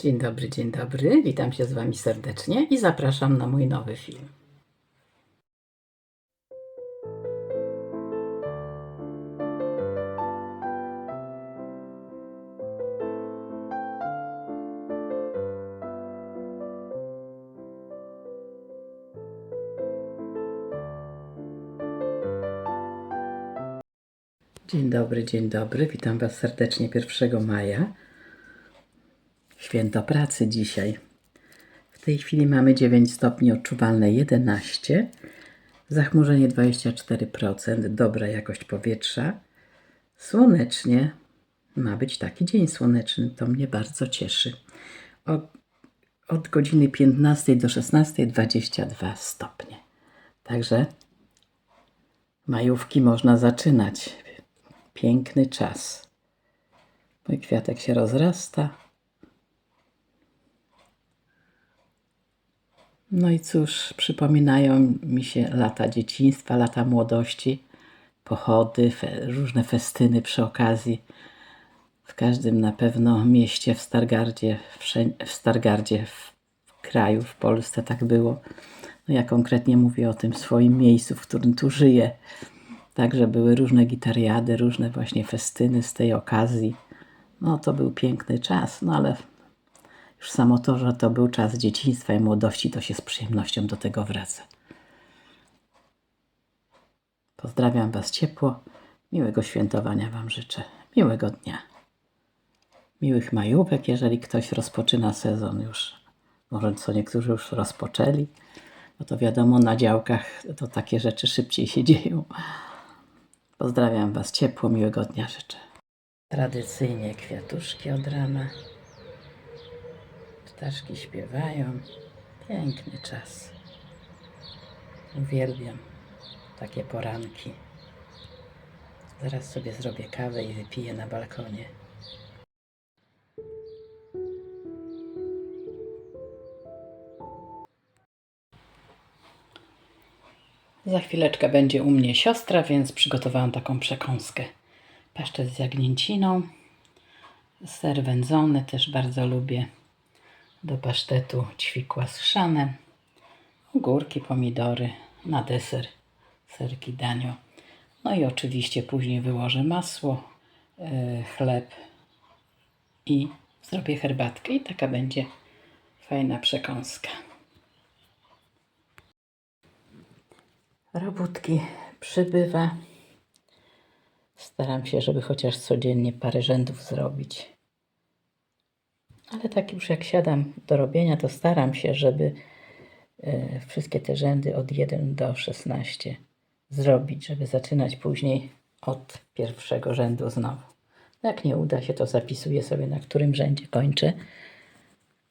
Dzień dobry, dzień dobry. Witam się z Wami serdecznie i zapraszam na mój nowy film. Dzień dobry, dzień dobry. Witam Was serdecznie 1 maja. Święto pracy dzisiaj. W tej chwili mamy 9 stopni, odczuwalne 11, zachmurzenie 24%, dobra jakość powietrza. Słonecznie, ma być taki dzień słoneczny, to mnie bardzo cieszy. Od, od godziny 15 do 16 22 stopnie. Także majówki można zaczynać. Piękny czas. Mój kwiatek się rozrasta. No i cóż, przypominają mi się lata dzieciństwa, lata młodości, pochody, fe, różne festyny przy okazji. W każdym na pewno mieście w Stargardzie, w Stargardzie, w kraju, w Polsce tak było. No ja konkretnie mówię o tym swoim miejscu, w którym tu żyję. Także były różne gitariady, różne właśnie festyny z tej okazji. No to był piękny czas, no ale już samo to, że to był czas dzieciństwa i młodości, to się z przyjemnością do tego wraca. Pozdrawiam Was ciepło. Miłego świętowania Wam życzę. Miłego dnia. Miłych majówek, jeżeli ktoś rozpoczyna sezon już. Może co niektórzy już rozpoczęli. No to wiadomo, na działkach to takie rzeczy szybciej się dzieją. Pozdrawiam Was ciepło, miłego dnia życzę. Tradycyjnie kwiatuszki od rana. Ptaszki śpiewają. Piękny czas. Uwielbiam takie poranki. Zaraz sobie zrobię kawę i wypiję na balkonie. Za chwileczkę będzie u mnie siostra, więc przygotowałam taką przekąskę. Pasztet z jagnięciną, ser wędzony też bardzo lubię. Do pasztetu ćwikła schrzane, ogórki, pomidory, na deser serki danio. No i oczywiście później wyłożę masło, yy, chleb i zrobię herbatkę i taka będzie fajna przekąska. Robótki przybywa. Staram się, żeby chociaż codziennie parę rzędów zrobić. Ale tak już jak siadam do robienia, to staram się, żeby e, wszystkie te rzędy od 1 do 16 zrobić, żeby zaczynać później od pierwszego rzędu znowu. Jak nie uda się, to zapisuję sobie, na którym rzędzie kończę,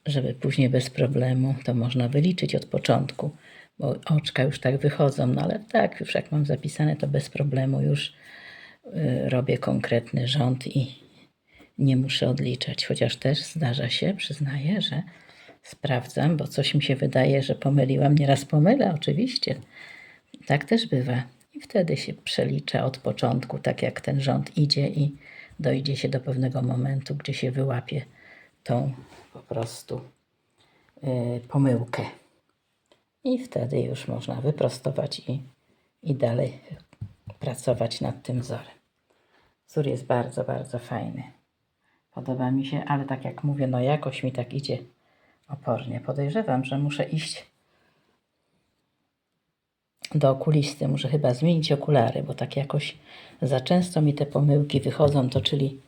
żeby później bez problemu to można wyliczyć od początku, bo oczka już tak wychodzą, no ale tak, już jak mam zapisane, to bez problemu już y, robię konkretny rząd i nie muszę odliczać. Chociaż też zdarza się, przyznaję, że sprawdzam, bo coś mi się wydaje, że pomyliłam. Nieraz pomylę, oczywiście. Tak też bywa. I wtedy się przelicza od początku, tak jak ten rząd idzie i dojdzie się do pewnego momentu, gdzie się wyłapie tą po prostu y, pomyłkę. I wtedy już można wyprostować i, i dalej pracować nad tym wzorem. Wzór jest bardzo, bardzo fajny. Podoba mi się, ale tak jak mówię, no jakoś mi tak idzie opornie. Podejrzewam, że muszę iść do okulisty. Muszę chyba zmienić okulary, bo tak jakoś za często mi te pomyłki wychodzą, to czyli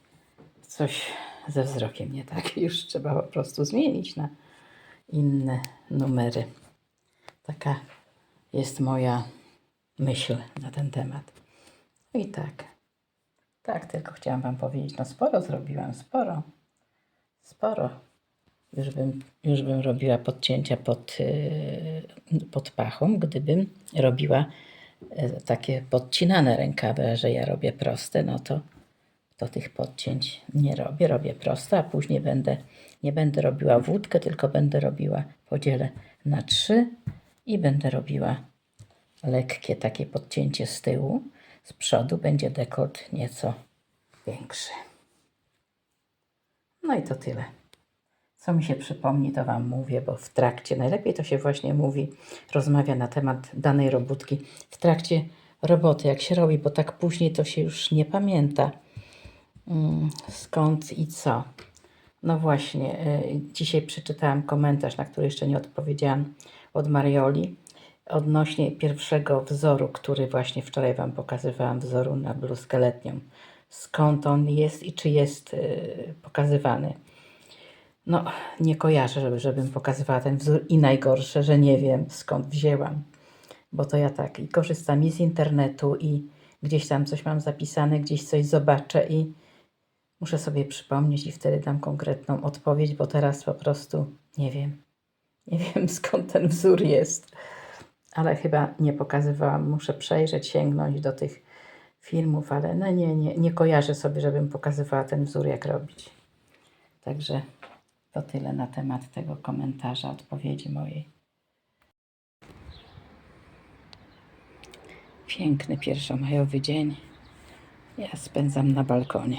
coś ze wzrokiem nie tak. Już trzeba po prostu zmienić na inne numery. Taka jest moja myśl na ten temat. I tak. Tak, tylko chciałam Wam powiedzieć, no sporo zrobiłam, sporo. Sporo. Już bym, już bym robiła podcięcia pod, yy, pod pachą, gdybym robiła yy, takie podcinane rękawy, że ja robię proste, no to, to tych podcięć nie robię. Robię proste, a później będę, nie będę robiła wódkę, tylko będę robiła, podzielę na trzy i będę robiła lekkie takie podcięcie z tyłu. Z przodu będzie dekolt nieco większy. No i to tyle. Co mi się przypomni, to Wam mówię, bo w trakcie, najlepiej to się właśnie mówi, rozmawia na temat danej robótki w trakcie roboty, jak się robi, bo tak później to się już nie pamięta mm, skąd i co. No właśnie, y, dzisiaj przeczytałam komentarz, na który jeszcze nie odpowiedziałam od Marioli odnośnie pierwszego wzoru, który właśnie wczoraj Wam pokazywałam, wzoru na bluzkę letnią. Skąd on jest i czy jest y, pokazywany. No, nie kojarzę, żeby, żebym pokazywała ten wzór i najgorsze, że nie wiem skąd wzięłam, bo to ja tak i korzystam i z internetu i gdzieś tam coś mam zapisane, gdzieś coś zobaczę i muszę sobie przypomnieć i wtedy dam konkretną odpowiedź, bo teraz po prostu nie wiem. Nie wiem skąd ten wzór jest, ale chyba nie pokazywałam. Muszę przejrzeć, sięgnąć do tych filmów, ale no nie, nie, nie kojarzę sobie, żebym pokazywała ten wzór, jak robić. Także to tyle na temat tego komentarza, odpowiedzi mojej. Piękny pierwszomajowy dzień. Ja spędzam na balkonie.